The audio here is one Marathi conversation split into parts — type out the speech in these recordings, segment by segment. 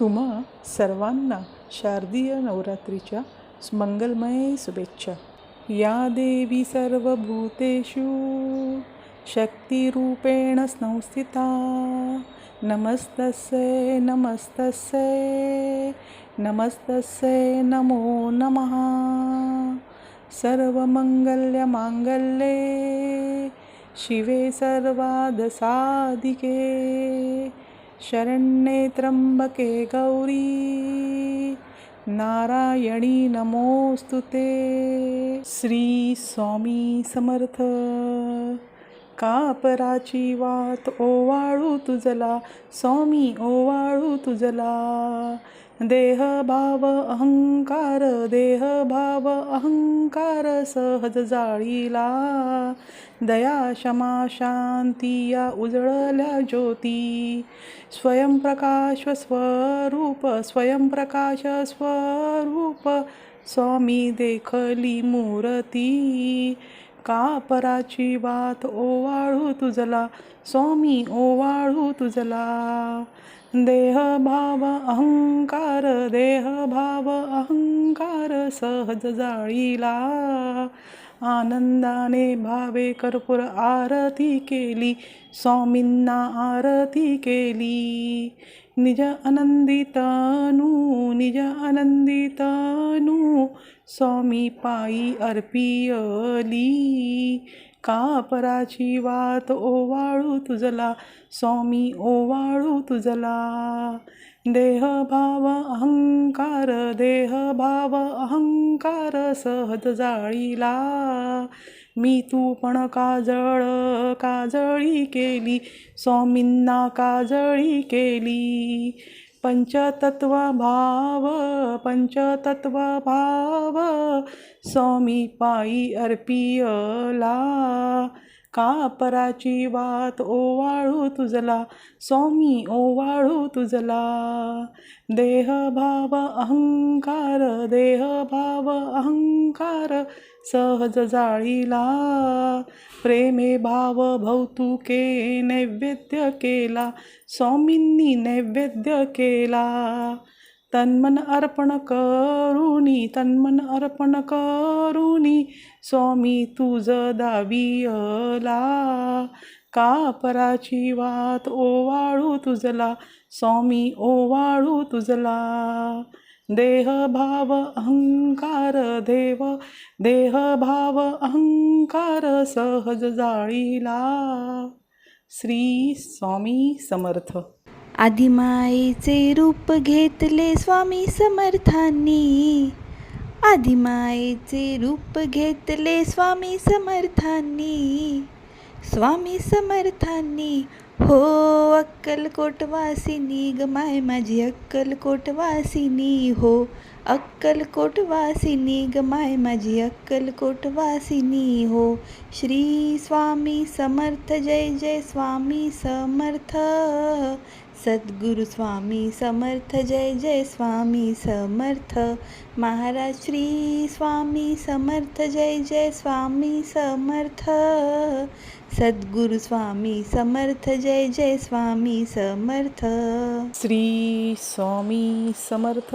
तुम्हा सर्वांना शारदीय नवरात्रीच्या मंगलमय शुभेच्छा. या देवी सर्वभूतेषु शक्तिरूपेण संस्थिता नमस्तस्यै नमस्तस्यै नमस्तस्यै नमो नमः. सर्वमङ्गल्यमाङ्गल्ये शिवे सर्वादसादिके शरण्ये त्र्यंबके गौरी। नारायणी नमोस्तुते ते। श्री स्वामी समर्थ। कापराची वात ओवाळू तुझला स्वामी ओवाळू तुझला. देह भाव अहंकार देह भाव अहंकार सहज जाळीला. दया क्षमा शांती या उजळल्या ज्योती. स्वयंप्रकाश स्वरूप स्वयंप्रकाश स्वरूप स्वामी देखली मूर्ती. कापराची वात? ओवाळू तुझला स्वामी ओवाळू तुझला. देह भाव अहंकार देह भाव अहंकार सहज जाळीला. आनंदाने भावे कर्पूर आरती केली स्वामींना आरती केली. निज आनंदितनू निज आनंदितनू स्वामी पायी अर्पियली. कापराची वात ओवाळू तुझला स्वामी ओवाळू तुझला. देहभाव अहंकार देहभाव अहंकार सहज जाळीला. मी तू पण काजळ काजळी केली. स्वामींना काजळी केली. पंचतत्व भाव पंचतत्व भाव स्वामी पायी अर्पियला. कापराची वात ओवाळू तुझला? स्वामी ओवाळू तुझला. देह भाव अहंकार देह भाव अहंकार सहज जाळीला. प्रेमे भाव भौतुके नैवेद्य केला. स्वामींनी नैवेद्य केला. तन्मन अर्पण करुणी तन्मन अर्पण करुणी स्वामी तुझ दावियला. कापराची वात ओवाळू तुझला स्वामी ओवाळू तुझला. देह भाव अहंकार देव देह भाव अहंकार सहज जाळीला. श्री स्वामी समर्थ. आदिमायेचे रूप घेतले स्वामी समर्थांनी. आदिमायेचे रूप घेतले स्वामी समर्थांनी. स्वामी समर्थांनी हो अक्कलकोटवासिनी गमाय माय माझी अक्कलकोटवासिनी हो अक्कलकोटवासिनी ग माय माझी अक्कलकोटवासिनी हो श्री स्वामी समर्थ, जय जय स्वामी समर्थ। सद्गुरु स्वामी समर्थ, जय जय स्वामी समर्थ। महाराज श्री स्वामी समर्थ, जय जय स्वामी समर्थ। सद्गुरु स्वामी समर्थ, जय जय स्वामी समर्थ। श्री स्वामी समर्थ।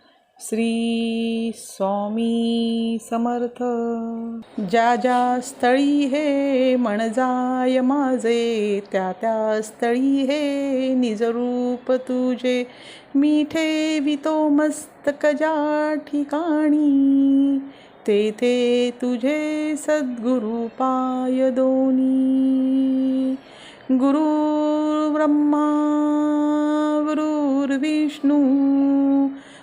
श्री स्वामी समर्थ। ज्या ज्या स्थळी हे मन जाय माझे त्या त्या स्थळी हे निजरूप तुझे. मी ठेवितो मस्तक ज्या ठिकाणी तेथे तुझे सद्गुरु पाय दोनी. गुरु ब्रह्मा गुरुर्विष्णू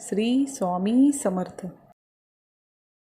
श्री स्वामी समर्थ.